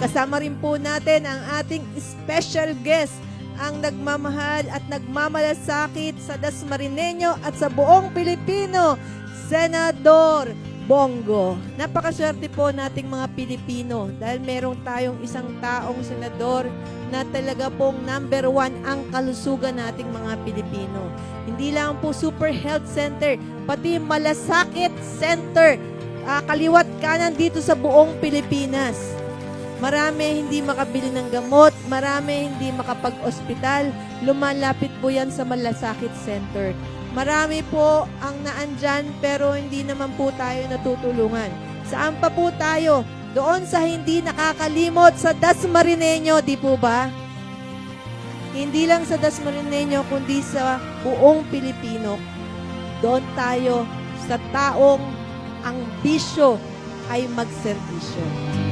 Kasama rin po natin ang ating special guest, ang nagmamahal at nagmamalasakit sa Dasmarineño at sa buong Pilipino, Senador Bongo. Napakaswerte po nating mga Pilipino dahil merong tayong isang taong senador na talaga pong number one ang kalusugan nating mga Pilipino. Hindi lang po Super Health Center, pati Malasakit Center, ah, kaliwat kanan dito sa buong Pilipinas. Marami hindi makabili ng gamot, marami hindi makapag-ospital, lumalapit po yan sa Malasakit Center. Marami po ang naandyan pero hindi naman po tayo natutulungan. Saan pa po tayo? Doon sa hindi nakakalimot sa Dasmarineño, di po ba? Hindi lang sa Dasmarineño kundi sa buong Pilipino. Doon tayo sa taong ang bisyo ay magserbisyo.